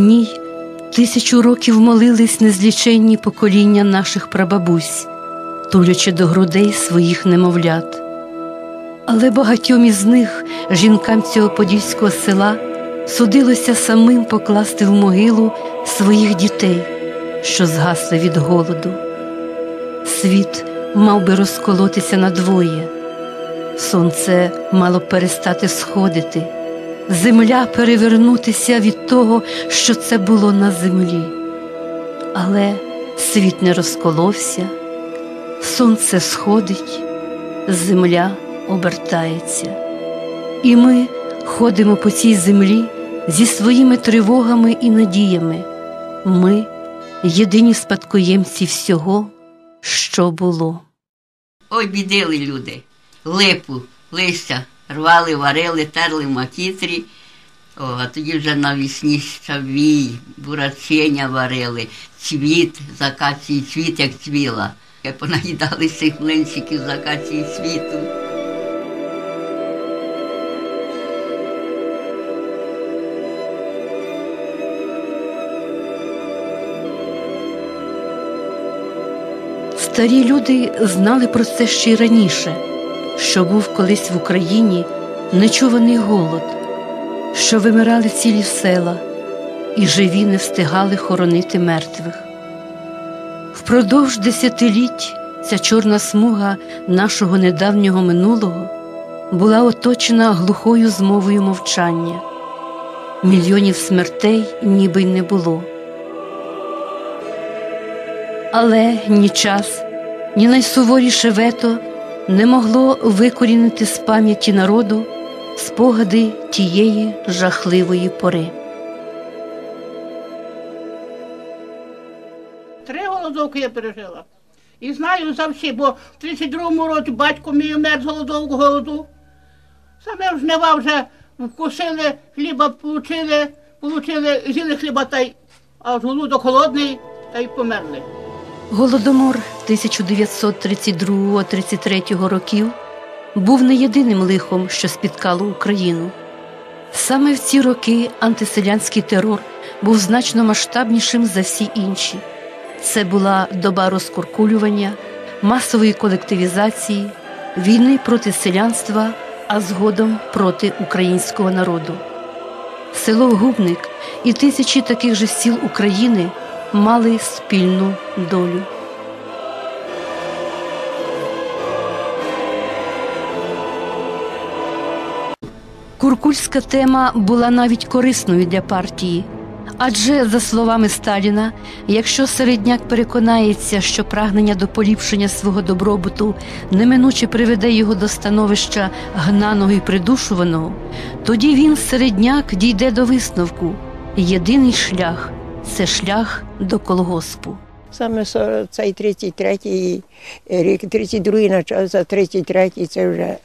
Ній тисячу років молились незліченні покоління наших прабабусь, тулячи до грудей своїх немовлят. Але багатьом із них, жінкам цього подільського села, судилося самим покласти в могилу своїх дітей, що згасли від голоду. Світ мав би розколотися надвоє, сонце мало перестати сходити, земля перевернутися від того, що це було на землі. Але світ не розколовся, сонце сходить, земля обертається. І ми ходимо по цій землі зі своїми тривогами і надіями. Ми єдині спадкоємці всього, що було. Ой, бідили люди. Липу, листя рвали, варили, терли макітрі. О, а тоді вже навісні щавій, бурачиня варили, цвіт, з акації цвіт, як цвіла. Як понаїдали цих млинчиків з акації цвіту. Старі люди знали про це ще й раніше, що був колись в Україні нечуваний голод, що вимирали цілі села, і живі не встигали хоронити мертвих. Впродовж десятиліть ця чорна смуга нашого недавнього минулого була оточена глухою змовою мовчання. Мільйонів смертей ніби й не було. Але ні час, ні найсуворіше вето не могло викорінити з пам'яті народу спогади тієї жахливої пори. Три голодовки я пережила. І знаю за всі, бо в 32-му році батько мій умер з голодового голоду. Саме в жнива вже вкусили, хліба получили, получили, з'їли хліба та й, а желудок холодний, та й померли. Голодомор 1932-33 років був не єдиним лихом, що спіткало Україну. Саме в ці роки антиселянський терор був значно масштабнішим за всі інші. Це була доба розкуркулювання, масової колективізації, війни проти селянства, а згодом проти українського народу. Село Губник і тисячі таких же сіл України мали спільну долю. Куркульська тема була навіть корисною для партії. Адже, за словами Сталіна, якщо середняк переконається, що прагнення до поліпшення свого добробуту неминуче приведе його до становища гнаного і придушуваного, тоді він, середняк, дійде до висновку. Єдиний шлях це шлях до колгоспу. Саме цей 33-й рік, 32-й почався, 33-й це вже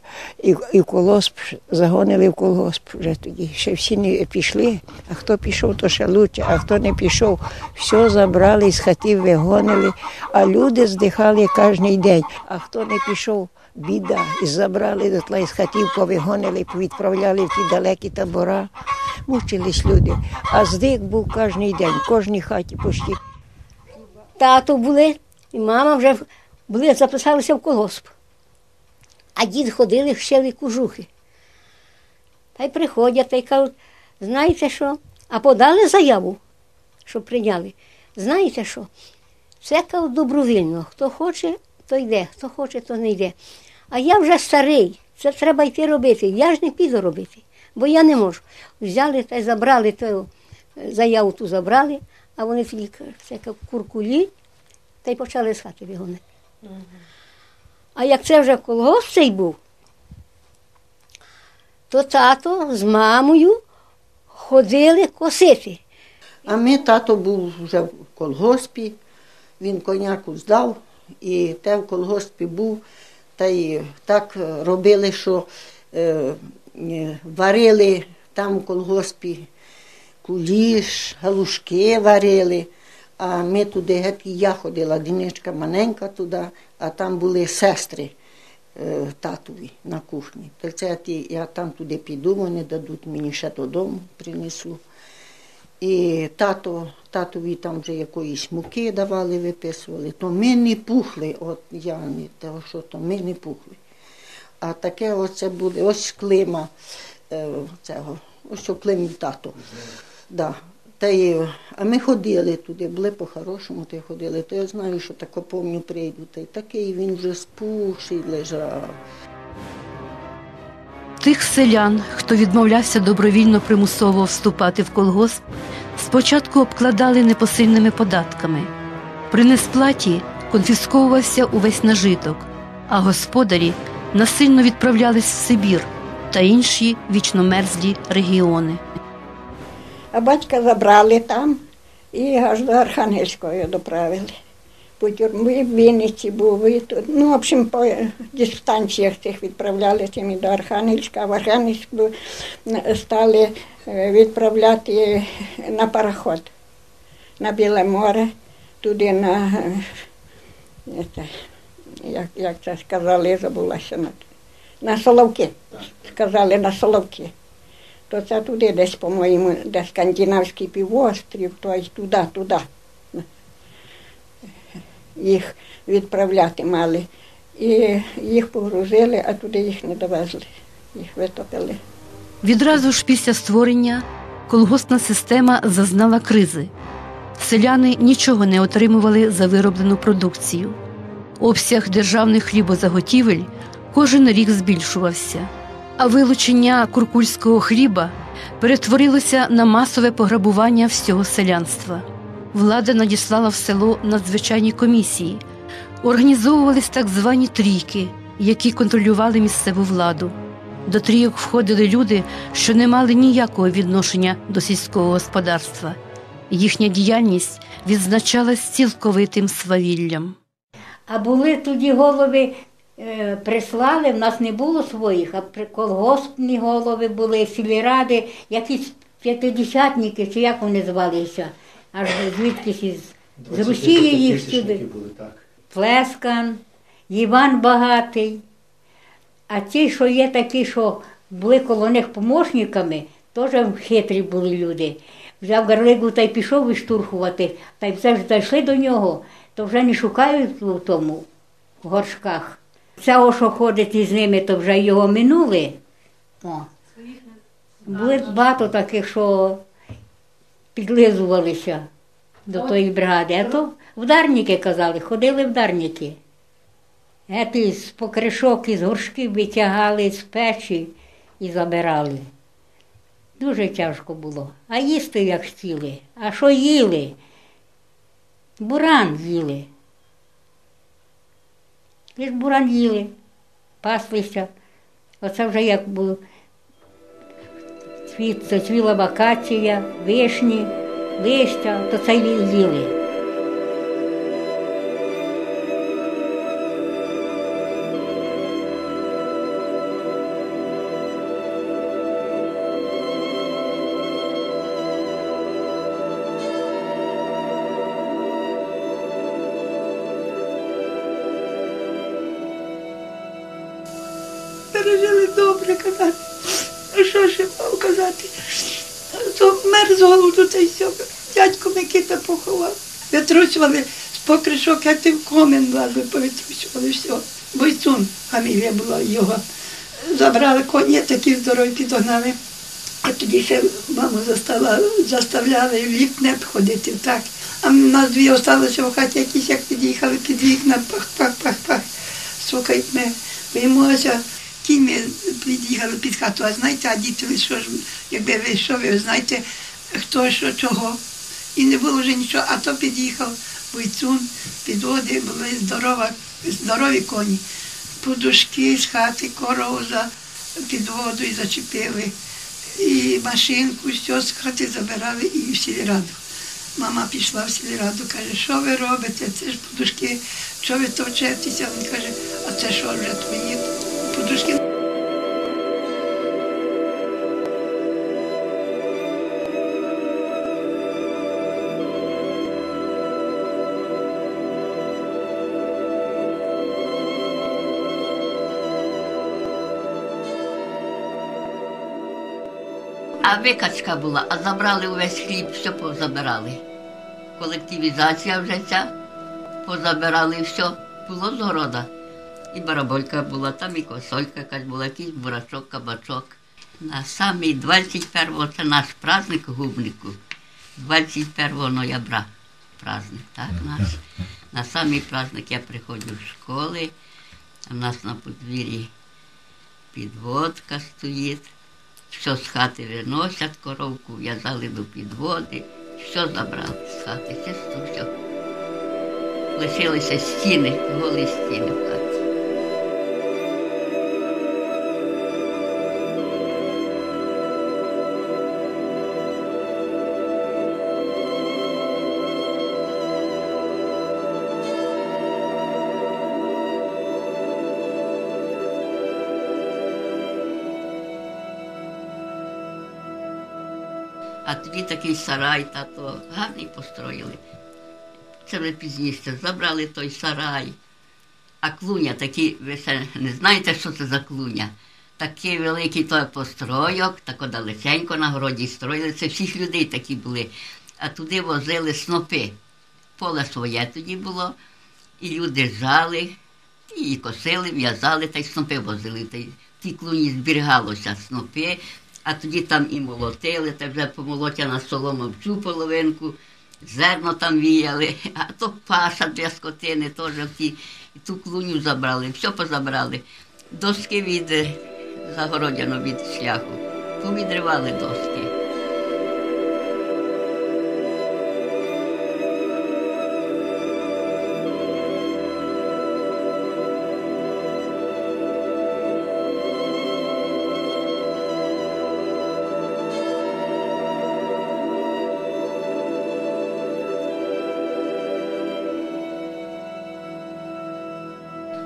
і, і колгосп загонили в колгосп вже тоді. Ще всі не пішли, а хто пішов, то ще лучше, а хто не пішов, все забрали, з хатів вигонили, а люди здихали кожен день. А хто не пішов, біда, і забрали дотла із хатів, повигонили, повідправляли в ті далекі табора. Мучились люди. А здих був кожен день, в кожній хаті почти. тато були, і мама вже були, записалися в колгосп. А дід ходили, вчили кожухи. Та й приходять та й кажуть, знаєте що? А подали заяву, щоб прийняли. Знаєте що? Це кажуть, добровільно. Хто хоче, то йде, хто хоче, то не йде. А я вже старий, це треба йти робити. Я ж не піду робити, бо я не можу. Взяли та й забрали ту е, заяву ту забрали, а вони тоді куркулі, та й почали з хати вигонити. А як це вже колгосп цей був, то тато з мамою ходили косити. А ми тато був вже в колгоспі, він коняку здав, і те в колгоспі був, та й так е, робили, що е, варили там в колгоспі куліш, галушки варили. А ми туди, геть, і я ходила, діничка маленька туди, а там були сестри е, татові на кухні. То це я там туди піду, вони дадуть мені ще додому, принесу. І тато, татові там вже якоїсь муки давали, виписували, то ми не пухли, от я не того, що то ми не пухли. А таке оце буде, ось клима е, цього, ось климів тато. Да. Та й, а ми ходили туди, були по-хорошому, й ходили. То я знаю, що тако помню, прийду. Та й такий він вже спухший лежав. Тих селян, хто відмовлявся добровільно примусово вступати в колгосп, спочатку обкладали непосильними податками. При несплаті конфісковувався увесь нажиток, а господарі насильно відправлялись в Сибір та інші вічно мерзлі регіони. А батька забрали там і аж до Архангельського його доправили. По тюрмі в Вінниці був. І тут. Ну, в общем, по дистанціях цих відправляли цим і до Архангельська. А в Архангельську стали е, відправляти на пароход на Біле море, туди на, е, це, як, як це сказали, забулася на, на Соловки. Сказали на Соловки. То це туди десь, по-моєму, де скандинавський півострів, то й туди, туди. Їх відправляти мали. І їх погрузили, а туди їх не довезли. Їх витопили. Відразу ж після створення колгоспна система зазнала кризи. Селяни нічого не отримували за вироблену продукцію. Обсяг державних хлібозаготівель кожен рік збільшувався, а вилучення куркульського хліба перетворилося на масове пограбування всього селянства. Влада надіслала в село надзвичайні комісії, організовувались так звані трійки, які контролювали місцеву владу. До трійок входили люди, що не мали ніякого відношення до сільського господарства. Їхня діяльність відзначалась цілковитим свавіллям. А були тоді голови, е, прислали, в нас не було своїх, а колгоспні голови були, сільради, якісь п'ятидесятники, чи як вони звалися, аж звідкись із з Росії їх сюди. Плескан, Іван Багатий. А ті, що є такі, що були коло них помощниками, теж хитрі були люди. Взяв гарлигу та й пішов виштурхувати, та й все ж зайшли до нього, то вже не шукають у тому в горшках. Цього, що ходить із ними, то вже його минули. О. Були багато таких, що підлизувалися до тої бригади. А то вдарники казали, ходили вдарники. Ети з покришок із горшків витягали з печі і забирали. Дуже тяжко було. А їсти як хотіли. А що їли? Буран їли. Лиш буран їли, паслися. Оце вже як було. Зацвіла вакація, вишні, листя, то це їли. Витрусювали з покришок, як ти в комен лазили, повитрусювали все. Бойцун фамілія була його. Забрали коні, такі здорові підогнали. А тоді ще маму застала, заставляли в вікна ходити так. А в нас дві залишилися в хаті, якісь як під'їхали під вікна, пах-пах-пах-пах. Слухай, ми боїмося. Кінь ми під'їхали під хату, а знаєте, а діти що ж, якби ви що, ви знаєте, хто що, чого. І не було вже нічого, а то під'їхав бойцун, підводи, були здорова, здорові коні. Подушки з хати, корову за під воду і зачепили. І машинку, все з хати забирали і в сільраду. Мама пішла в сільраду, каже, що ви робите? Це ж подушки, що ви товчетеся? Він каже, а це що вже твої подушки? А викачка була, а забрали увесь хліб, все позабирали. Колективізація вже ця, позабирали все. Було з города. І бараболька була, там і косолька якась була, якийсь бурачок, кабачок. На самий 21-го це наш праздник губнику. 21 ноября праздник, так, наш. На самий праздник я приходжу в школи, в нас на подвір'ї підводка стоїть, все з хати виносять, коровку в'язали до підводи, все забрали з хати, чисто все. Лишилися стіни, голі стіни в хаті. Тоді такий сарай, тато гарний построїли. Це вже пізніше. Забрали той сарай. А клуня такі, ви ще не знаєте, що це за клуня. Такий великий той постройок, тако далеченько на городі строїли. Це всіх людей такі були. А туди возили снопи. Поле своє тоді було. І люди жали, і косили, в'язали, та й снопи возили. В клуні зберігалося снопи, а тоді там і молотили, та вже помолотяна солома в цю половинку, зерно там віяли, а то паша для скотини теж в ті, і ту клуню забрали, все позабрали. Доски від загородяно від шляху. Повідривали доски.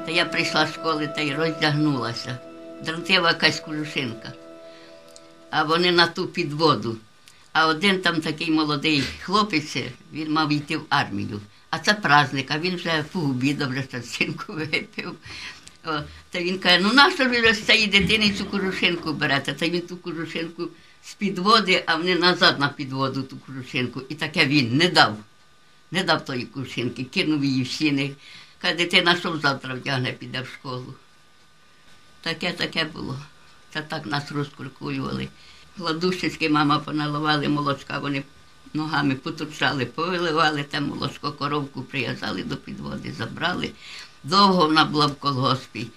Та я прийшла з школи та й роздягнулася. Дрантива якась кожушинка. А вони на ту підводу. А один там такий молодий хлопець, він мав йти в армію. А це праздник, а він вже пообідав, вже частинку випив. О, та він каже, ну нащо ви з цієї дитини цю кожушинку берете? Та він ту кожушинку з підводи, а вони назад на підводу ту кожушинку. І таке він не дав. Не дав тої кувшинки, кинув її в сіни. Каже, дитина, що завтра вдягне, піде в школу. Таке, таке було. Та так нас розкуркулювали. Гладущицьки мама поналивали молочка, вони ногами потурчали, повиливали те молочко, коровку прив'язали до підводи, забрали. Довго вона була в колгоспі.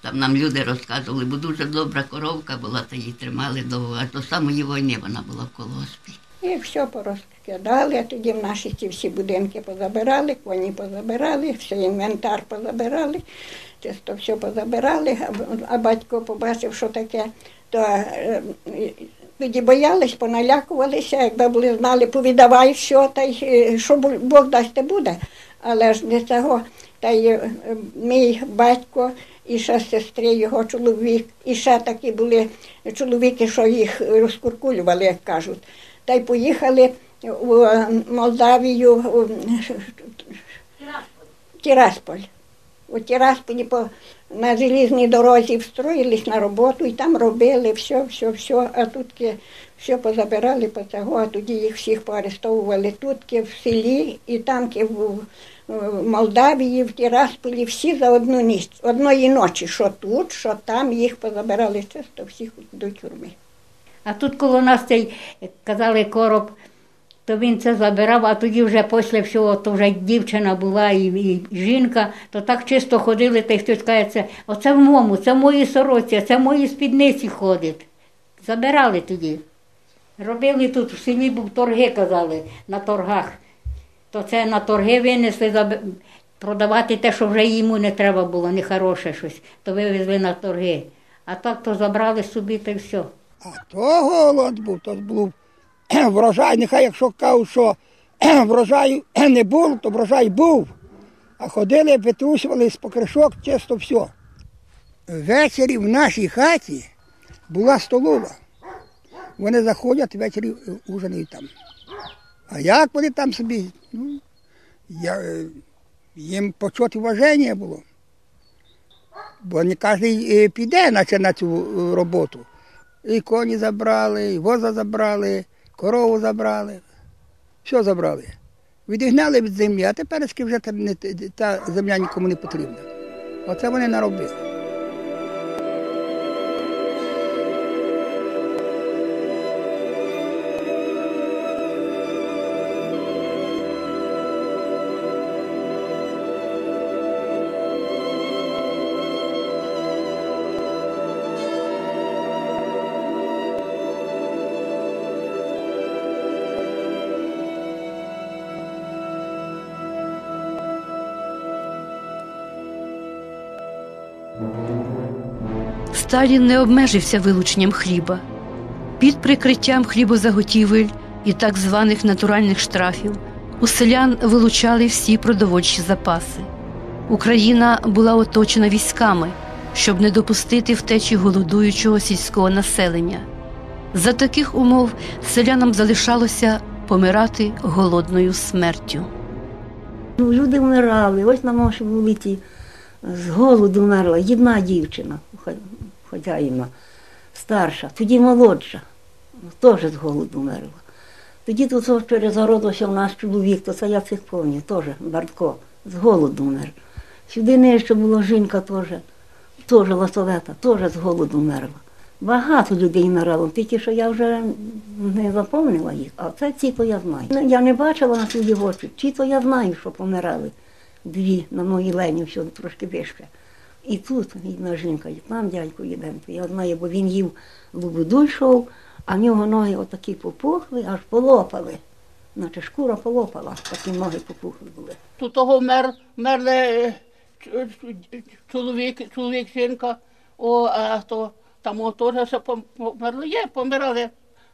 Там нам люди розказували, бо дуже добра коровка була, та її тримали довго. Аж до самої війни вона була в колгоспі. І все порозкидали, а тоді в наші ці всі будинки позабирали, коні позабирали, все інвентар позабирали, чисто все позабирали, а, батько побачив, що таке, то е, тоді боялись, поналякувалися, якби були знали, повідавай що, та й е, що Бог дасть, те буде. Але ж не цього, та й е, мій батько і ще сестри його чоловік, і ще такі були чоловіки, що їх розкуркулювали, як кажуть. Та й поїхали в Молдавію, в Тірасполь. У Тірасполі по, на залізній дорозі встроїлись на роботу і там робили все, все, все. А тут все позабирали по цього, а тоді їх всіх поарестовували тут в селі і там в, в Молдавії, в Тірасполі, всі за одну ніч, одної ночі, що тут, що там, їх позабирали чисто всіх до тюрми. А тут коло нас цей казали короб, то він це забирав, а тоді вже після всього, то вже дівчина була і, і жінка, то так чисто ходили, та й хтось каже, це, оце в мому, це в моїй сороці, це в моїй спідниці ходить. Забирали тоді. Робили тут в селі, був торги, казали, на торгах. То це на торги винесли продавати те, що вже йому не треба було, не хороше щось, то вивезли на торги. А так то забрали собі та й все. А то голод був, то був врожай. Нехай якщо кажуть, що врожаю не було, то врожай був. А ходили, витрусювали з покришок, чисто все. Ввечері в нашій хаті була столова. Вони заходять ввечері ужинають там. А як вони там собі? Ну, я, е, їм почути вваження було. Бо не кожен е, піде наче, на цю е, роботу. І коні забрали, і воза забрали, корову забрали. Все забрали. Відігнали від землі, а тепер вже та, земля нікому не потрібна. Оце вони наробили. Сталін не обмежився вилученням хліба. Під прикриттям хлібозаготівель і так званих натуральних штрафів у селян вилучали всі продовольчі запаси. Україна була оточена військами, щоб не допустити втечі голодуючого сільського населення. За таких умов селянам залишалося помирати голодною смертю. Ну, люди вмирали. Ось на нашій вулиці з голоду вмерла одна дівчина, хо- хазяїна, старша, тоді молодша, теж з голоду вмерла. Тоді тут через город ось у нас чоловік, то це я цих пам'ятаю, теж Бартко, з голоду вмер. Сюди нижче була жінка теж, теж ласовета, теж з голоду вмерла. Багато людей вмирало, тільки що я вже не запомнила їх, а це ці, то я знаю. Ну, Я не бачила на свої очі, ті, то я знаю, що помирали. Дві на моїй лені, все трошки вище. І тут одна жінка, і там дядько їдемо. Я знаю, бо він їв лубуду йшов, а в нього ноги отакі попухли, аж полопали. Наче шкура полопала, такі ноги попухли були. Тут того мер, мерли е, чоловік, чоловік, жінка, о, а то там теж все померли. Є, помирали.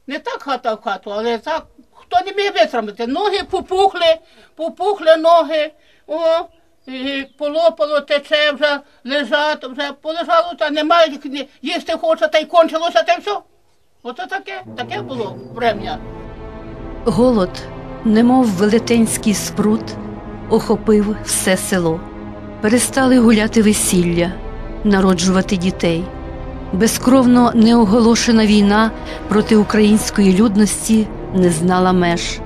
Не так хата в хату, але так, хто не міг витримати. Ноги попухли, попухли ноги, о, і полопало, тече вже, лежать, вже полежало, та немає, їсти хоче, та й кончилося, та й все. Ото таке, таке було врем'я. Голод, немов велетенський спрут, охопив все село. Перестали гуляти весілля, народжувати дітей. Безкровно неоголошена війна проти української людності не знала меж.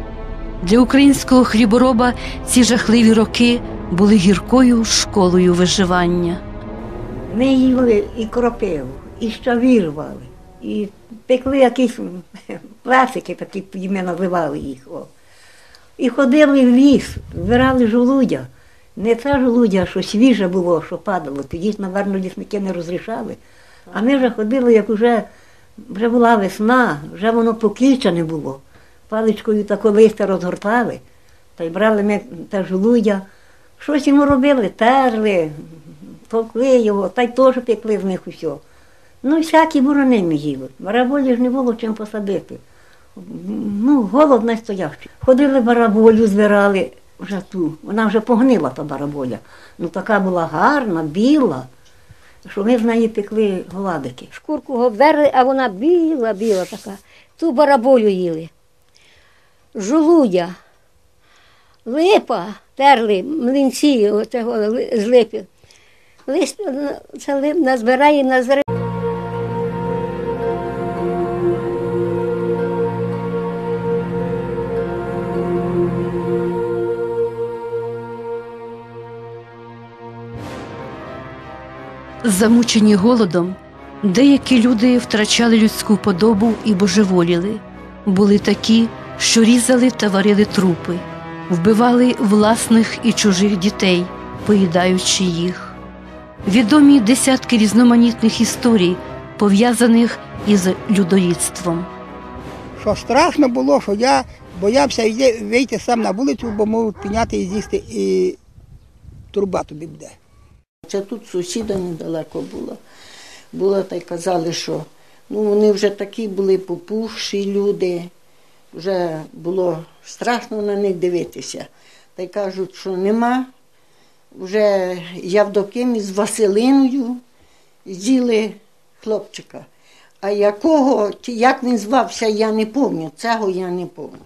Для українського хлібороба ці жахливі роки були гіркою школою виживання. Ми їли і кропиву, і щаві рвали, і пекли якісь пластики, такі ми називали їх. О. І ходили в ліс, збирали жолудя. Не це жолудя, що свіже було, що падало. Тоді, напевно, лісники не розрішали. А ми вже ходили, як вже, вже була весна, вже воно покільчене було. Паличкою тако листя розгортали, та й брали ми те жолудя. Щось йому робили, терли, товкли його, та й теж пекли з них усе. Ну, всякі бурони ми їли. Бараболі ж не було чим посадити. Ну, голод не стоящий. Ходили бараболю, збирали вже ту. Вона вже погнила та бараболя. Ну така була гарна, біла, що ми з неї пекли гладики. Шкурку обверли, а вона біла, біла така. Ту бараболю їли. Жолудя, липа, терли, млинці оцього з липи. Лист це лип назбирає, назбирає. Замучені голодом, деякі люди втрачали людську подобу і божеволіли. Були такі, що різали та варили трупи, вбивали власних і чужих дітей, поїдаючи їх. Відомі десятки різноманітних історій, пов'язаних із людоїдством. Що страшно було, що я боявся вийти сам на вулицю, бо можуть підняти і з'їсти, і труба тобі буде. Це тут сусіда недалеко була. Була та й казали, що ну, вони вже такі були попухші люди, вже було страшно на них дивитися. Та й кажуть, що нема. Вже Явдоким із Василиною з'їли хлопчика. А якого, як він звався, я не пам'ятаю. Цього я не пам'ятаю.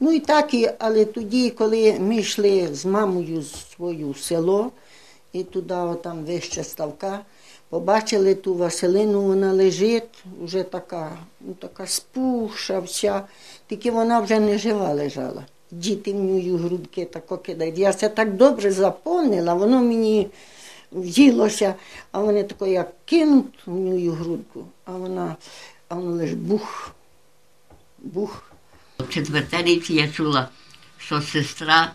Ну і так, і, але тоді, коли ми йшли з мамою в своє село, і туди, там вище ставка, Побачили ту Василину, вона лежить, вже така, ну, така спухша вся, тільки вона вже не жива лежала. Діти в нього грудки тако кидають. Я це так добре заповнила, воно мені в'їлося, а вони тако як кинуть в нього грудку, а вона, а воно лише бух, бух. В четвертенниці я чула, що сестра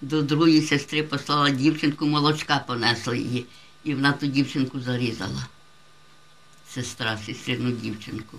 до другої сестри послала дівчинку, молочка понесла її, і вона ту дівчинку зарізала. Сестра, сестрину дівчинку.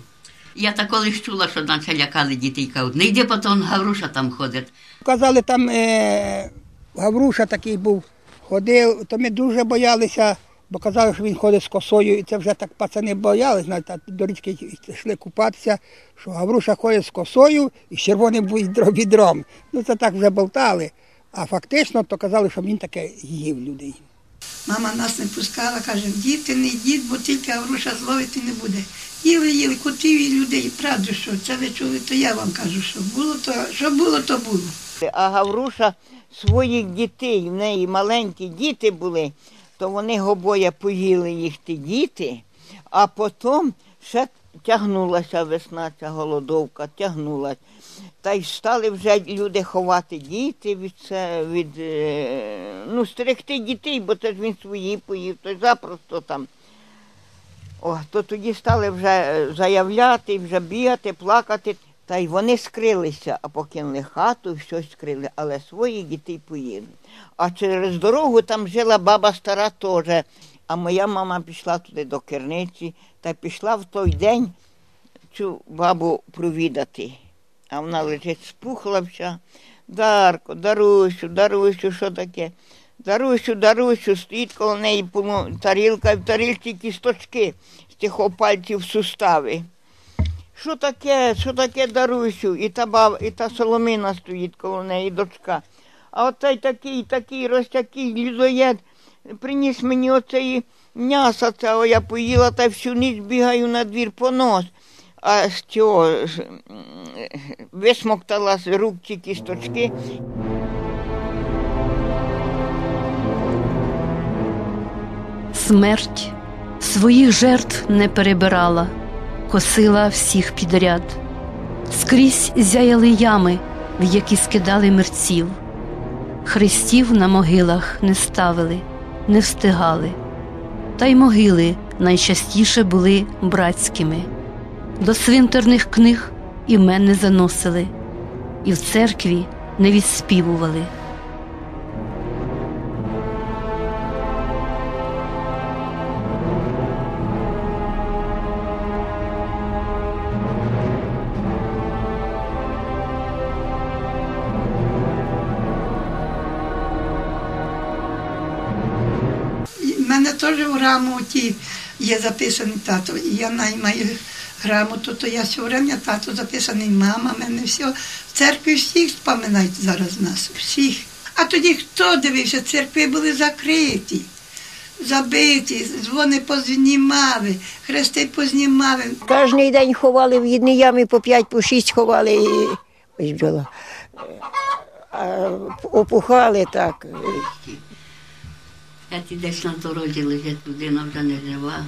Я так колись чула, що наче лякали дітей, кажуть, не йди, потім Гавруша там ходить. Казали, там е, Гавруша такий був, ходив, то ми дуже боялися, бо казали, що він ходить з косою, і це вже так пацани боялися, знаєте, до річки йшли купатися, що Гавруша ходить з косою і з червоним відром. Ну це так вже болтали. А фактично то казали, що він таке їв людей. Мама нас не пускала, каже, діти не йдіть, бо тільки Авруша зловити не буде. Їли, їли, котів і людей. Правда, що це ви чули, то я вам кажу, що було, то що було, то було. А Гавруша своїх дітей, в неї маленькі діти були, то вони обоє поїли їх ті діти, а потім ще тягнулася весна, ця голодовка, тягнулася. Та й стали вже люди ховати діти від це, від, е, ну, стерегти дітей, бо це ж він свої поїв, то запросто там. О, то тоді стали вже е, заявляти, вже бігати, плакати. Та й вони скрилися, а покинули хату, щось скрили, але своїх дітей поїли. А через дорогу там жила баба стара теж. А моя мама пішла туди до керниці та пішла в той день цю бабу провідати. А вона лежить спухла вся. Дарко, Дарусю, Дарусю, що таке? Дарусю, Дарусю, стоїть коло неї тарілка, в тарілці кісточки з тих пальців сустави. Що таке, що таке Дарусю? І та баба, і та Соломина стоїть коло неї, дочка. А оцей такий, такий розтякий лізоєд приніс мені оцеї м'яса, цього я поїла та всю ніч бігаю на двір по нос. А з цього висмоктала з рук ці кісточки. Смерть своїх жертв не перебирала, косила всіх підряд. Скрізь зяяли ями, в які скидали мерців. Хрестів на могилах не ставили, не встигали. Та й могили найчастіше були братськими. До свинтерних книг імен не заносили, і в церкві не відспівували. Грамоті є записаний тато. І я наймаю грамоту, то я все время тато записаний, мама, мене все. В церкві всіх споминають зараз нас, всіх. А тоді хто дивився, церкви були закриті, забиті, дзвони познімали, хрести познімали. Кожний день ховали в одній ямі по п'ять, по шість ховали і ось бджола. А, опухали так. Я ті десь на дорозі лежить, людина вже не жива.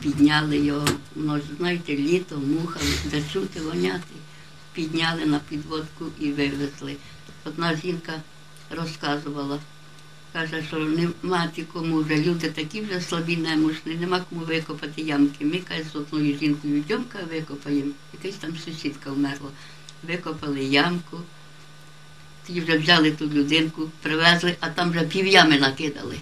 Підняли його, ж, знаєте, літо, муха, де чути, воняти. Підняли на підводку і вивезли. Одна жінка розказувала, каже, що нема кому вже люди такі вже слабі, немощні, нема кому викопати ямки. Ми каже, з одною жінкою йдемо, викопаємо. Якась там сусідка вмерла. Викопали ямку. Тоді вже взяли ту людинку, привезли, а там вже пів'ями накидали.